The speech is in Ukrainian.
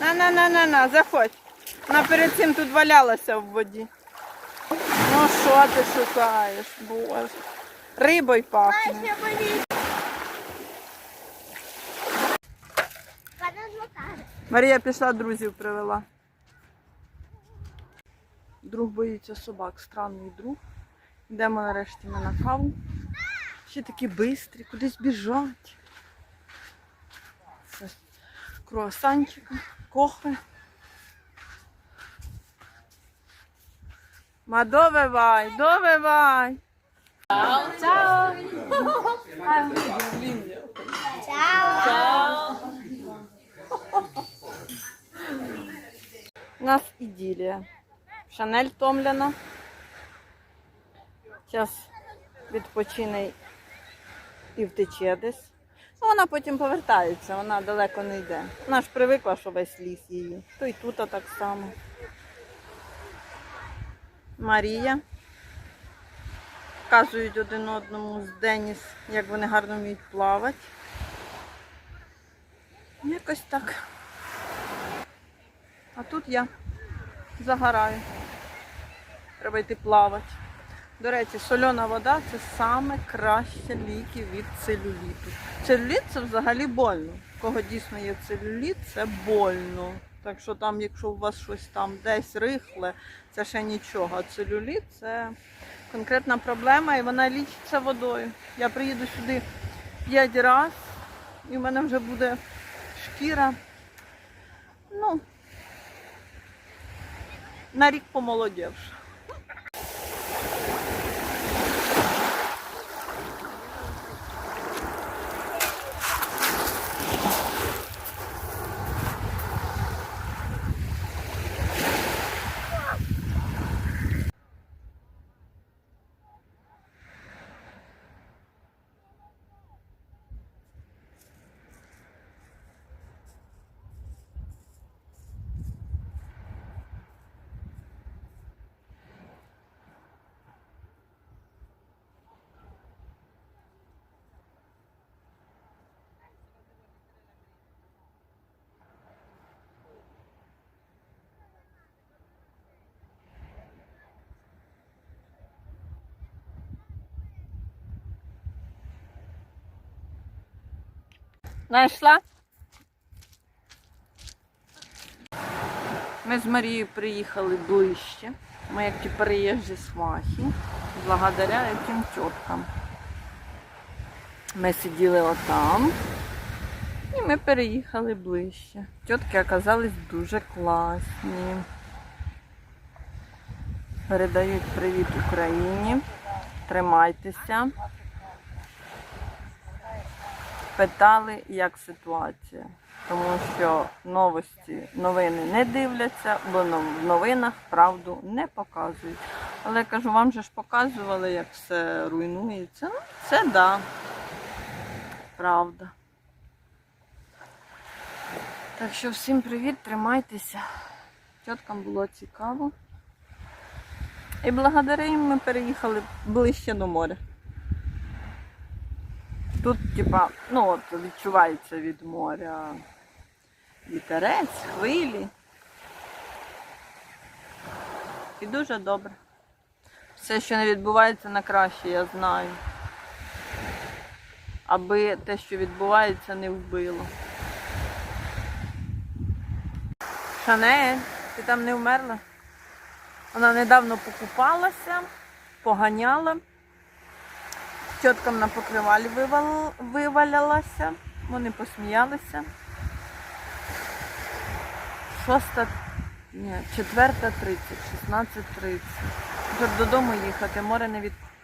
На-на-на-на-на, заходь. Вона перед цим тут валялася в воді. Ну що ти шукаєш, боже. Рибою пахне. Марія пішла, друзів привела. Друг боїться собак, странний друг. Йдемо нарешті ми на каву. Ще такі бистрі, кудись біжать. Щось круасанчика, кофе. Ма довивай, довивай. Чао. У нас іділія. Шанель втомлена. Зараз відпочине і втече десь. Вона потім повертається, вона далеко не йде. Вона ж привикла, що весь ліс її. То й тут так само. Марія. Показують один одному з Деніс, як вони гарно вміють плавати. Якось так. А тут я загораю. Треба йти плавати. До речі, сольона вода це саме краще ліки від целюліту. Целюліт це взагалі больно. Кого дійсно є целюліт, це больно. Так що там, якщо у вас щось там десь рихле, це ще нічого. А целюліт це конкретна проблема і вона лічиться водою. Я приїду сюди 5 разів і в мене вже буде шкіра. Ну, на рік помолодівши. Знайшла? Ми з Марією приїхали ближче. Ми як ті переїжджі свахи, благодаря цим тіткам. Ми сиділи отам і ми переїхали ближче. Тітки оказались дуже класні. Передають привіт Україні. Тримайтеся. Питали, як ситуація. Тому що новості, новини не дивляться, бо в новинах правду не показують. Але я кажу, вам же ж показували, як все руйнується. Ну, це да. Правда. Так що всім привіт, тримайтеся. Тіткам було цікаво. І благодаря їм ми переїхали ближче до моря. Тут, типа, ну от відчувається від моря вітерець, хвилі. І дуже добре. Все, що не відбувається на краще, я знаю. Аби те, що відбувається, не вбило. Шанель, ти там не вмерла? Вона недавно покупалася, поганяла. Тіткам на покривалі вивал... вивалялася, вони посміялися. Шоста, ні, четверта тридцять, шістнадцять тридцять. Додому їхати, море не відпустить.